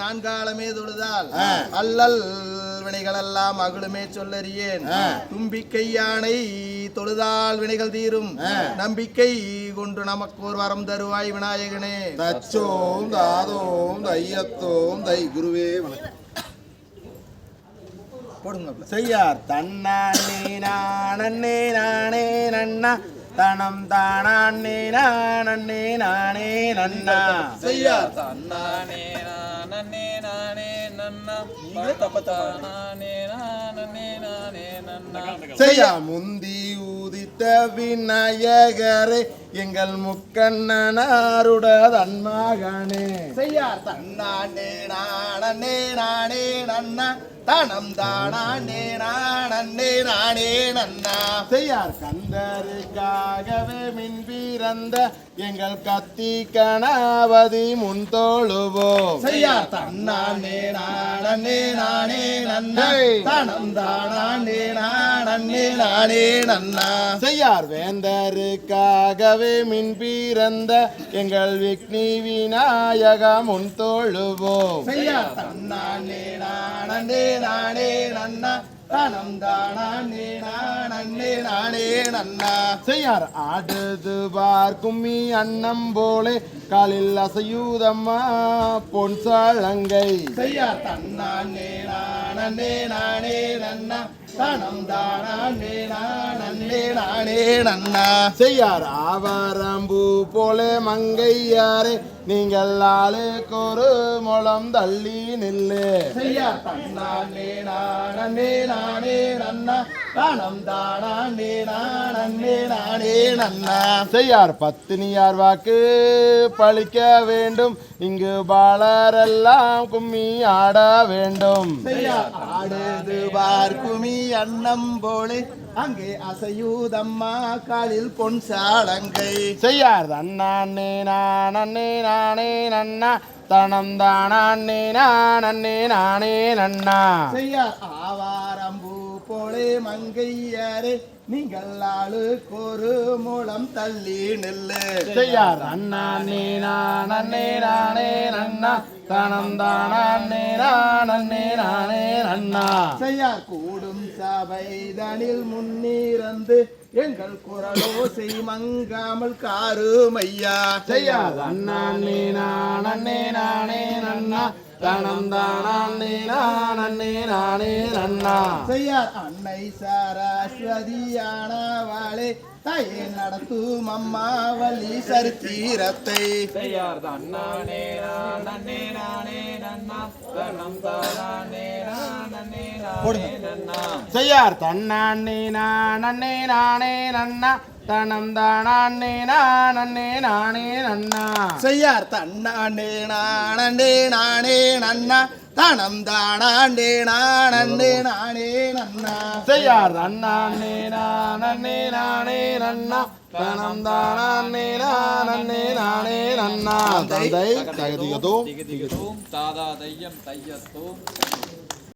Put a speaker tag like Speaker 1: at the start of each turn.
Speaker 1: நான்காலமே தொழுதால் அல்லல் வினைகள் எல்லாம் அகலுமே சொல்லறியேன். தும்பிக்கை யானை தொழுதால் வினைகள் தீரும். நம்பிக்கை கொண்டு நமக்கு ஒரு வரம் தருவாய் விநாயகனே.
Speaker 2: தச்சோம் தாதோம் தையத்தோம் தை குருவே வணக்கம்.
Speaker 1: போடுங்க.
Speaker 3: செய்யார் தன்னானே நானே நானே நன்னா. தனம் தானே நானே நானே நன்னா.
Speaker 1: செய்யார்
Speaker 4: நானே நானே நானே நன்னா. நானே நானே நானே நன்னா.
Speaker 3: செய்யா முந்தி ஊதித்த விநாயகரே எங்கள் முக்கண்ணனாருட தன்மகனே
Speaker 1: செய்யார் தன்னானே நானே நானே நன்னா. தனம் தானே நானே நானே நன்னா.
Speaker 3: செய்யார் கந்தருக்காகவே மின் பிறந்த எங்கள் கத்தி கணாவதி முன் தோழுவோம்.
Speaker 1: செய்யார் தன்னானே நானே நானே நன்னா. தனம் தானே நானே நானே நன்னா.
Speaker 3: செய்யார் வேந்தருக்காகவே மின் பிறந்த எங்கள் விக்னி விநாயக முன் தோழுவோம்.
Speaker 1: செய்யார் தன்னானே நானே நானே நன்னா தனம் தானே நானே நானே நன்னா.
Speaker 3: செய்யார் ஆடுது பார் கும்மி அன்னம் போலே காலில் அசையூதம்மா பொன் சழங்கை
Speaker 1: செய்யார் தன்னானே நானே நானே நன்னா. தனம் தானே நானே நானே நன்னா.
Speaker 3: செய்யார் ஆவாரம்பூ போலே மங்கையாரே நீங்கள் ஆளுக்கு ஒரு முளம் தள்ளி நில்லு.
Speaker 1: செய்யார் தன்னானே நானே நானே நன்னா. தனம் தானே நானே நானே நன்னா.
Speaker 3: செய்யார் பத்தினியார் வாக்கு பழிக்க வேண்டும் இங்கு பாலரெல்லாம் கும்மி ஆட வேண்டும்.
Speaker 1: ஆடுது பார்க்குமி அன்னம் போலே அங்கே அசையூதம்மா காலில் பொன் சாலங்கை.
Speaker 3: செய்யார் தன்னானே நானே நானே நன்னா தனம் தானே நானே நானே நன்னா.
Speaker 1: செய்யார் போலே மங்கையாரே நீங்கள் ஆளுக்கு ஒரு மூலம் தள்ளி நெல்லு.
Speaker 3: செய்யார். அண்ணானே நானே நானே நன்னா. தனம் தானே நானே நானே நன்னா.
Speaker 1: செய்யார் கூடும் சபை தனில் முன்னிறந்து எங்கள் குரலோசை மங்காமல் காருமையா
Speaker 3: செய்யார். அண்ணானே நானே நானே நன்னா. தனம் தானே நானே நானே நன்னா
Speaker 1: செய்யார் அன்னை சரஸ்வதியானவாளே தாயே நடத்தும் அம்மாவல்லி சரித்திரத்தை.
Speaker 4: செய்யார் நானே நானே நானே நன்னா தனம் தானே நானே நானே நன்னா
Speaker 3: செய்யார் தன்னானே நானே நானே நன்னா தனம் தானே நானே நானே நன்னா.
Speaker 1: செய்யார் தன்னாண்டே நானண்டே நானே நன்னா. தனம் தானாண்டே நானண்டே நானே நன்னா.
Speaker 3: செய்யார் அண்ணானே நானே நானே நன்னா. தனம் தானே நானே நானே நன்னா. தந்தை
Speaker 4: திகதிகதோம். தாதா தையம் தையத்தோம்.